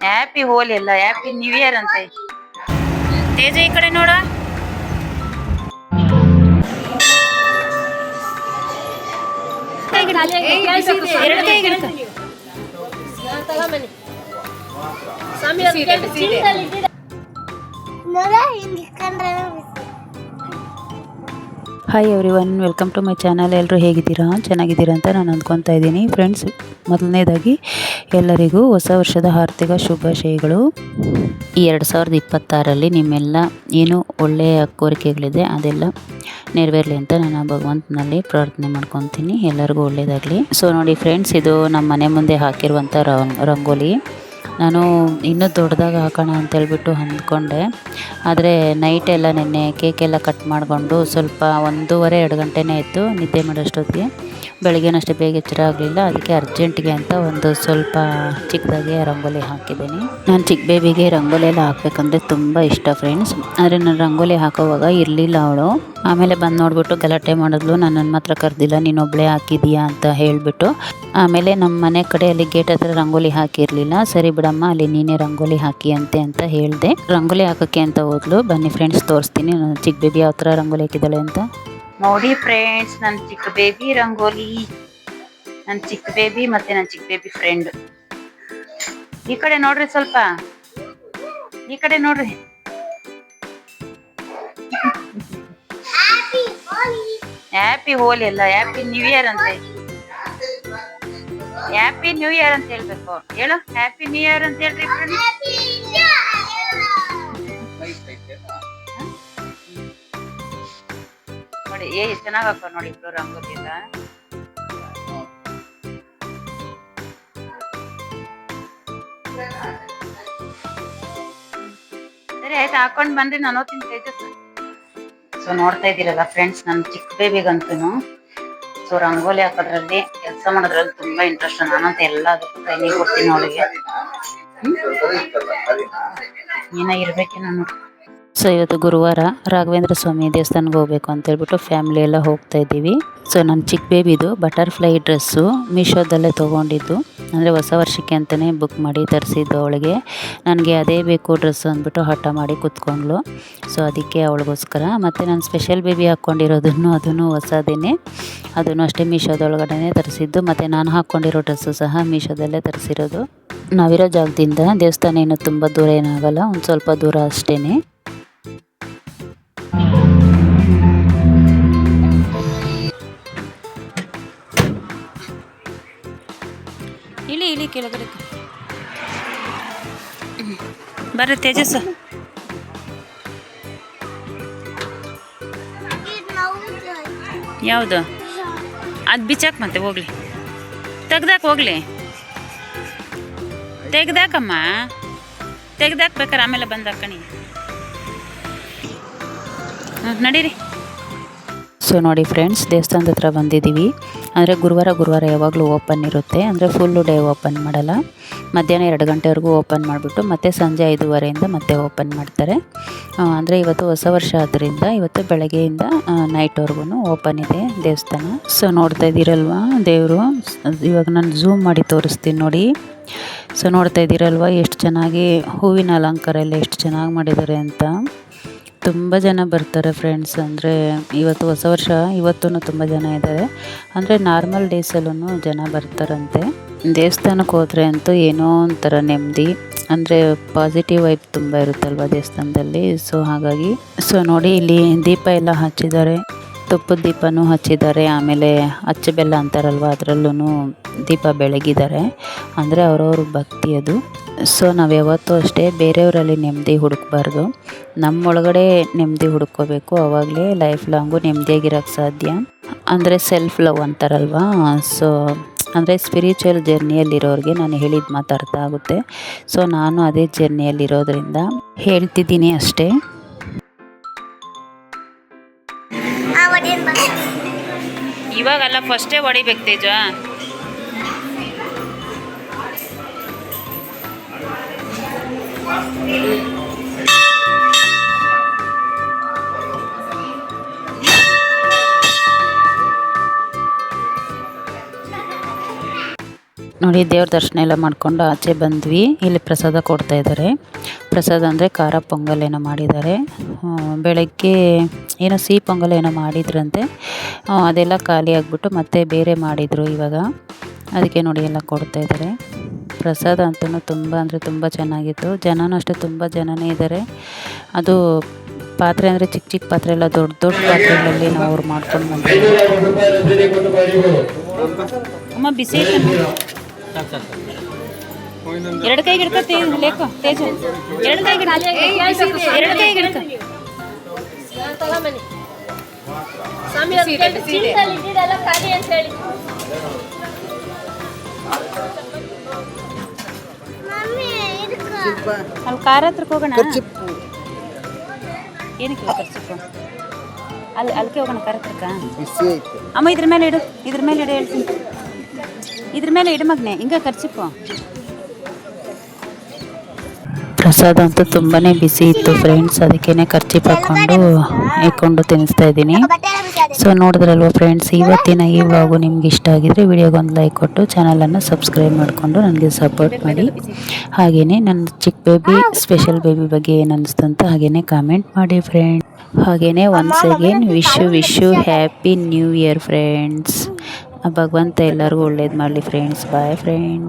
Happy Holi ಅಲ್ಲ happy new year ಅಂತೆ. ತೇಜ ಈ ಕಡೆ ನೋಡ. ನೋಡ ಹಿಂಗೆ ಕಂಡ್ರೆ hi everyone welcome to my channel ಎಲ್ಲರೂ ಹೇಗಿದ್ದೀರಾ? ಚೆನ್ನಾಗಿದ್ದೀರಾ ಅಂತ ನಾನು ಅಂದ್ಕೊತಾ ಇದ್ದೀನಿ. ಫ್ರೆಂಡ್ಸ್ ಮೊದಲನೇದಾಗಿ ಎಲ್ಲರಿಗೂ ಹೊಸ ವರ್ಷದ ಆರ್ಥಿಕ ಶುಭಾಶಯಗಳು. ಈ ಎರಡು ಸಾವಿರದ ಇಪ್ಪತ್ತಾರಲ್ಲಿ ನಿಮ್ಮೆಲ್ಲ ಏನು ಒಳ್ಳೆಯ ಕೋರಿಕೆಗಳಿದೆ ಅದೆಲ್ಲ ನೆರವೇರಲಿ ಅಂತ ನಾನು ಭಗವಂತನಲ್ಲಿ ಪ್ರಾರ್ಥನೆ ಮಾಡ್ಕೊತೀನಿ. ಎಲ್ಲರಿಗೂ ಒಳ್ಳೆಯದಾಗಲಿ ಸೊ ನೋಡಿ ಫ್ರೆಂಡ್ಸ್ ಇದು ನಮ್ಮ ಮನೆ ಮುಂದೆ ಹಾಕಿರುವಂಥ ರಂಗ್, ರಂಗೋಲಿ. ನಾನು ಇನ್ನೂ ದೊಡ್ಡದಾಗಿ ಹಾಕೋಣ ಅಂತ ಹೇಳ್ಬಿಟ್ಟು ಅಂದ್ಕೊಂಡೆ. ಆದರೆ ನೈಟ್ ಎಲ್ಲ ನೆನ್ನೆ ಕೇಕೆಲ್ಲ ಕಟ್ ಮಾಡಿಕೊಂಡು ಸ್ವಲ್ಪ ಒಂದೂವರೆ, ಎರಡು ಗಂಟೆನೇ ಇತ್ತು ನಿದ್ದೆ ಮಾಡೋಷ್ಟೊತ್ತಿಗೆ ಬೆಳಗ್ಗೆನಷ್ಟೇ ಬೇಗ ಎಚ್ಚರ ಆಗಲಿಲ್ಲ. ಅದಕ್ಕೆ ಅರ್ಜೆಂಟ್ಗೆ ಅಂತ ಒಂದು ಸ್ವಲ್ಪ ಚಿಕ್ಕದಾಗಿ ರಂಗೋಲಿ ಹಾಕಿದ್ದೀನಿ. ನಾನು ಚಿಕ್ಕ ಬೇಬಿಗೆ ರಂಗೋಲಿ ಎಲ್ಲ ಹಾಕ್ಬೇಕಂದ್ರೆ ತುಂಬ ಇಷ್ಟ ಫ್ರೆಂಡ್ಸ್. ಆದರೆ ನಾನು ರಂಗೋಲಿ ಹಾಕೋವಾಗ ಇರಲಿಲ್ಲ ಅವಳು. ಆಮೇಲೆ ಬಂದು ನೋಡಿಬಿಟ್ಟು ಗಲಾಟೆ ಮಾಡಿದ್ಲು. ನನ್ನನ್ನು ಮಾತ್ರ ಕರೆದಿಲ್ಲ ನೀನೊಬ್ಬಳೇ ಹಾಕಿದೀಯಾ ಅಂತ ಹೇಳಿಬಿಟ್ಟು. ಆಮೇಲೆ ನಮ್ಮ ಮನೆ ಕಡೆ ಅಲ್ಲಿ ಗೇಟ್ ಹತ್ರ ರಂಗೋಲಿ ಹಾಕಿರಲಿಲ್ಲ. ಸರಿ ಬಿಡಮ್ಮ, ಅಲ್ಲಿ ನೀನೇ ರಂಗೋಲಿ ಹಾಕಿ ಅಂತೆ ಅಂತ ಹೇಳಿದೆ. ರಂಗೋಲಿ ಹಾಕೋಕ್ಕೆ ಅಂತ ಹೋದ್ಲು. ಬನ್ನಿ ಫ್ರೆಂಡ್ಸ್, ತೋರಿಸ್ತೀನಿ. ನಾನು ಚಿಕ್ಕ ಬೇಬಿ ಯಾವ ಥರ ರಂಗೋಲಿ ಹಾಕಿದ್ದಾಳೆ ಅಂತ. ನೋಡಿ ಫ್ರೆಂಡ್ಸ್ ನನ್ನ ಚಿಕ್ಕ ಬೇಬಿ ರಂಗೋಲಿ. ನನ್ನ ಚಿಕ್ಕ ಬೇಬಿ ಮತ್ತೆ ನನ್ನ ಚಿಕ್ಕ ಬೇಬಿ ಫ್ರೆಂಡ್ ಈ ಕಡೆ ನೋಡ್ರಿ ಸ್ವಲ್ಪ. ಈ ಕಡೆ ನೋಡ್ರಿ. ಹ್ಯಾಪಿ ಹೋಲಿ ಅಲ್ಲ ಹ್ಯಾಪಿ ನ್ಯೂ ಇಯರ್ ಅಂತ ಹ್ಯಾಪಿ ನ್ಯೂ ಇಯರ್ ಅಂತ ಹೇಳ್ಬೇಕು. ಹೇಳು ಹ್ಯಾಪಿ ನ್ಯೂ ಇಯರ್ ಅಂತ ಹೇಳ್ರಿ friends. ನೋಡಿ, ಏ ಚೆನ್ನಾಗ್ ಹಾಕೋ ನೋಡಿ ಇಬ್ರು ರಂಗೋಲಿ ಎಲ್ಲ ಸರಿ, ಆಯ್ತು ಹಾಕೊಂಡ್ ಬಂದ್ರಿ, ನಾನು ಓದ್ತೀನಿ ತೇಜಸ್ ಸೊ ನೋಡ್ತಾ ಇದ್ದೀರಲ್ಲ ಫ್ರೆಂಡ್ಸ್ ನನ್ನ ಚಿಕ್ಕ ಬೇಬಿಗಂತೂ ಸೊ ರಂಗೋಲಿ ಹಾಕೋದ್ರಲ್ಲಿ, ಕೆಲಸ ಮಾಡೋದ್ರಲ್ಲಿ ತುಂಬಾ ಇಂಟ್ರೆಸ್ಟ್ ನಾನಂತ ಎಲ್ಲದಕ್ಕೂ ಟ್ರೈನಿಂಗ್ ಕೊಡ್ತೀನಿ ಅವಳಿಗೆ. ಏನ ಇರ್ಬೇಕು ನಾನು ಸೊ ಇವತ್ತು ಗುರುವಾರ ರಾಘವೇಂದ್ರ ಸ್ವಾಮಿ ದೇವಸ್ಥಾನಕ್ಕೆ ಹೋಗ್ಬೇಕು ಅಂತ ಹೇಳ್ಬಿಟ್ಟು ಫ್ಯಾಮಿಲಿ ಎಲ್ಲ ಹೋಗ್ತಾ ಇದ್ದೀವಿ. ಸೊ ನನ್ನ ಚಿಕ್ಕ ಬೇಬಿದು ಬಟರ್ಫ್ಲೈ ಡ್ರೆಸ್ಸು ಮೀಶೋದಲ್ಲೇ ತೊಗೊಂಡಿದ್ದು. ಅಂದರೆ ಹೊಸ ವರ್ಷಕ್ಕೆ ಅಂತಲೇ ಬುಕ್ ಮಾಡಿ ತರಿಸಿದ್ದು ಅವಳಿಗೆ. ನನಗೆ ಅದೇ ಬೇಕು ಡ್ರೆಸ್ ಅಂದ್ಬಿಟ್ಟು ಹಠ ಮಾಡಿ ಕೂತ್ಕೊಂಡ್ಳು. ಸೊ ಅದಕ್ಕೆ ಅವಳಿಗೋಸ್ಕರ ಮತ್ತು ನಾನು ಸ್ಪೆಷಲ್ ಬೇಬಿ ಹಾಕ್ಕೊಂಡಿರೋದನ್ನು ಅದನ್ನು ಹೊಸದೇನೆ, ಅದನ್ನು ಅಷ್ಟೇ ಮೀಶೋದೊಳಗಡೆ ತರಿಸಿದ್ದು. ಮತ್ತು ನಾನು ಹಾಕ್ಕೊಂಡಿರೋ ಡ್ರೆಸ್ಸು ಸಹ ಮೀಶೋದಲ್ಲೇ ತರಿಸಿರೋದು. ನಾವಿರೋ ಜಾಗದಿಂದ ದೇವಸ್ಥಾನ ಏನು ತುಂಬ ದೂರ ಏನಾಗಲ್ಲ ಒಂದು ಸ್ವಲ್ಪ ದೂರ ಅಷ್ಟೇ ಇಳಿ ಕೆಳಗಡೆ ಬರ್ರಿ ತೇಜಸ್ ಯಾವುದು? ಅದು ಬಿಚ್ಚಾಕ ಮತ್ತೆ ಹೋಗ್ಲಿ. ತೆಗ್ದಾಕ ಹೋಗ್ಲಿ. ತೆಗ್ದಾಕಮ್ಮ. ತೆಗ್ದಾಕ್ಬೇಕಾರೆ ಆಮೇಲೆ ಬಂದಾಕಣಿ ಹ್ಞೂ ನಡೀರಿ. ಸೊ ನೋಡಿ ಫ್ರೆಂಡ್ಸ್ ದೇವಸ್ಥಾನದ ಹತ್ರ ಬಂದಿದ್ದೀವಿ. ಅಂದರೆ ಗುರುವಾರ ಗುರುವಾರ ಯಾವಾಗಲೂ ಓಪನ್ ಇರುತ್ತೆ. ಅಂದರೆ ಫುಲ್ಲು ಡೇ ಓಪನ್ ಮಾಡಲ್ಲ. ಮಧ್ಯಾಹ್ನ ಎರಡು ಗಂಟೆವರೆಗೂ ಓಪನ್ ಮಾಡಿಬಿಟ್ಟು ಮತ್ತೆ ಸಂಜೆ ಐದೂವರೆಯಿಂದ ಮತ್ತೆ ಓಪನ್ ಮಾಡ್ತಾರೆ. ಅಂದರೆ ಇವತ್ತು ಹೊಸ ವರ್ಷ ಆದ್ದರಿಂದ ಇವತ್ತು ಬೆಳಗ್ಗೆಯಿಂದ ನೈಟ್ವರೆಗೂ ಓಪನ್ ಇದೆ ದೇವಸ್ಥಾನ. ಸೊ ನೋಡ್ತಾ ಇದ್ದೀರಲ್ವಾ ದೇವರು? ಇವಾಗ ನಾನು ಝೂಮ್ ಮಾಡಿ ತೋರಿಸ್ತೀನಿ ನೋಡಿ. ಸೊ ನೋಡ್ತಾ ಇದ್ದೀರಲ್ವ ಎಷ್ಟು ಚೆನ್ನಾಗಿ ಹೂವಿನ ಅಲಂಕಾರ ಎಲ್ಲ ಎಷ್ಟು ಚೆನ್ನಾಗಿ ಮಾಡಿದ್ದಾರೆ ಅಂತ. ತುಂಬ ಜನ ಬರ್ತಾರೆ ಫ್ರೆಂಡ್ಸ್ ಅಂದರೆ ಇವತ್ತು ಹೊಸ ವರ್ಷ ಇವತ್ತೂ ತುಂಬ ಜನ ಇದ್ದಾರೆ. ಅಂದರೆ ನಾರ್ಮಲ್ ಡೇಸಲ್ಲೂ ಜನ ಬರ್ತಾರಂತೆ. ದೇವಸ್ಥಾನಕ್ಕೆ ಹೋದರೆ ಅಂತೂ ಏನೋ ಒಂಥರ ನೆಮ್ಮದಿ, ಅಂದರೆ ಪಾಸಿಟಿವ್ ವೈಬ್ ತುಂಬ ಇರುತ್ತಲ್ವ ದೇವಸ್ಥಾನದಲ್ಲಿ. ಸೊ ಹಾಗಾಗಿ ಸೊ ನೋಡಿ ಇಲ್ಲಿ ದೀಪ ಎಲ್ಲ ಹಚ್ಚಿದ್ದಾರೆ. ತುಪ್ಪದ ದೀಪನೂ ಹಚ್ಚಿದ್ದಾರೆ. ಆಮೇಲೆ ಅಚ್ಚು ಬೆಲ್ಲ ಅಂತಾರಲ್ವ ಅದರಲ್ಲೂ ದೀಪ ಬೆಳಗಿದ್ದಾರೆ. ಅಂದರೆ ಅವರವ್ರ ಭಕ್ತಿ ಅದು. ಸೊ ನಾವು ಯಾವತ್ತೂ ಅಷ್ಟೇ ಬೇರೆಯವರಲ್ಲಿ ನೆಮ್ಮದಿ ಹುಡುಕ್ಬಾರ್ದು. ನಮ್ಮೊಳಗಡೆ ನೆಮ್ಮದಿ ಹುಡ್ಕೋಬೇಕು. ಆವಾಗಲೇ ಲೈಫ್ ಲಾಂಗು ನೆಮ್ಮದಿಯಾಗಿರೋಕ್ಕೆ ಸಾಧ್ಯ. ಅಂದರೆ ಸೆಲ್ಫ್ ಲವ್ ಅಂತಾರಲ್ವಾ? ಸೊ ಅಂದರೆ ಸ್ಪಿರಿಚುವಲ್ ಜರ್ನಿಯಲ್ಲಿರೋರಿಗೆ ನಾನು ಹೇಳಿದ ಮಾತು ಆಗುತ್ತೆ. ಸೊ ನಾನು ಅದೇ ಜರ್ನಿಯಲ್ಲಿರೋದ್ರಿಂದ ಹೇಳ್ತಿದ್ದೀನಿ ಅಷ್ಟೇ. ಇವಾಗಲ್ಲ ಫಸ್ಟೇ ಹೊಡಿಬೇಕು ತೇಜ. ನೋಡಿ ನೋಡಿ ದೇವ್ರ ದರ್ಶನ ಎಲ್ಲ ಮಾಡಿಕೊಂಡು ಆಚೆ ಬಂದ್ವಿ. ಇಲ್ಲಿ ಪ್ರಸಾದ ಕೊಡ್ತಾ ಇದ್ದಾರೆ. ಪ್ರಸಾದ ಅಂದರೆ ಖಾರ ಪೊಂಗಲ್ ಏನೋ ಮಾಡಿದ್ದಾರೆ. ಬೆಳಗ್ಗೆ ಏನೋ ಸಿಹಿ ಪೊಂಗಲ್ ಏನೋ ಮಾಡಿದ್ರಂತೆ. ಅದೆಲ್ಲ ಖಾಲಿ ಆಗಿಬಿಟ್ಟು ಮತ್ತೆ ಬೇರೆ ಮಾಡಿದರು ಇವಾಗ. ಅದಕ್ಕೆ ನೋಡಿ ಎಲ್ಲ ಕೊಡ್ತಾ ಇದ್ದಾರೆ. ಪ್ರಸಾದ ಅಂತೂ ತುಂಬ ಅಂದರೆ ತುಂಬ ಚೆನ್ನಾಗಿತ್ತು. ಜನನೂ ಅಷ್ಟೇ ತುಂಬ ಜನನೇ ಇದ್ದಾರೆ. ಅದು ಪಾತ್ರೆ ಅಂದರೆ ಚಿಕ್ಕ ಚಿಕ್ಕ ಪಾತ್ರೆ ಎಲ್ಲ ದೊಡ್ಡ ದೊಡ್ಡ ಪಾತ್ರೆಗಳಲ್ಲಿ ನಾವು ಅವ್ರು ಮಾಡ್ಕೊಂಡು ಬಂದಿದ್ದೀವಿ. ಅಮ್ಮ, ಬಿಸಿ ಎರಡು ಕೈಗೆ ಹಿಡ್ಕ ತೇ ಲೇಕ ತೇಜು. ಎರಡು ಕೈಗೆ. ಎರಡು ಕೈಗೆ ಹಿಡ್ಕ. ಅಲ್ಲಿ ಕಾರ ಹತ್ರಕ್ಕೆ ಹೋಗೋಣ. ಏನಕ್ಕೆ ಖರ್ಚಿಪ್ಪು ಅಲ್ಲಿ ಅಲ್ಲಿಗೆ ಹೋಗೋಣ ಕಾರ್ ಹತ್ರಕ್ಕ? ಅಮ್ಮ ಇದ್ರ ಮೇಲೆ ಇಡು. ಇದ್ರ ಮೇಲೆ ಇಡು ಹೇಳ್ತೀನಿ. ಇದ್ರ ಮೇಲೆ ಇಡು ಮಗ್ನೆ, ಹಿಂಗೆ ಖರ್ಚಿಪ್ಪು ಪ್ರಸಾದ ಅಂತೂ ತುಂಬಾ ಬಿಸಿ ಇತ್ತು ಫ್ರೆಂಡ್ಸ್ ಅದಕ್ಕೇ ಖರ್ಚಿಪ್ ಹಾಕ್ಕೊಂಡು ಇಟ್ಕೊಂಡು ತಿನ್ನಿಸ್ತಾ ಇದ್ದೀನಿ. ಸೊ ನೋಡಿದ್ರಲ್ವ ಫ್ರೆಂಡ್ಸ್ ಇವತ್ತಿನ ಈ ವ್ಲಾಗು ನಿಮ್ಗೆ ಇಷ್ಟ ಆಗಿದ್ರೆ ವಿಡಿಯೋಗೊಂದು ಲೈಕ್ ಕೊಟ್ಟು ಚಾನಲನ್ನು ಸಬ್ಸ್ಕ್ರೈಬ್ ಮಾಡಿಕೊಂಡು ನನಗೆ ಸಪೋರ್ಟ್ ಮಾಡಿ. ಹಾಗೆಯೇ ನನ್ನ ಚಿಕ್ಕ ಬೇಬಿ ಸ್ಪೆಷಲ್ ಬೇಬಿ ಬಗ್ಗೆ ಏನು ಅನಿಸ್ತು ಅಂತ ಹಾಗೆಯೇ ಕಾಮೆಂಟ್ ಮಾಡಿ ಫ್ರೆಂಡ್ ಹಾಗೆಯೇ once again wish you wish you happy new year friends ಭಗವಂತ ಎಲ್ಲರಿಗೂ ಒಳ್ಳೇದು ಮಾಡಲಿ ಫ್ರೆಂಡ್ಸ್ ಬಾಯ್ ಫ್ರೆಂಡ್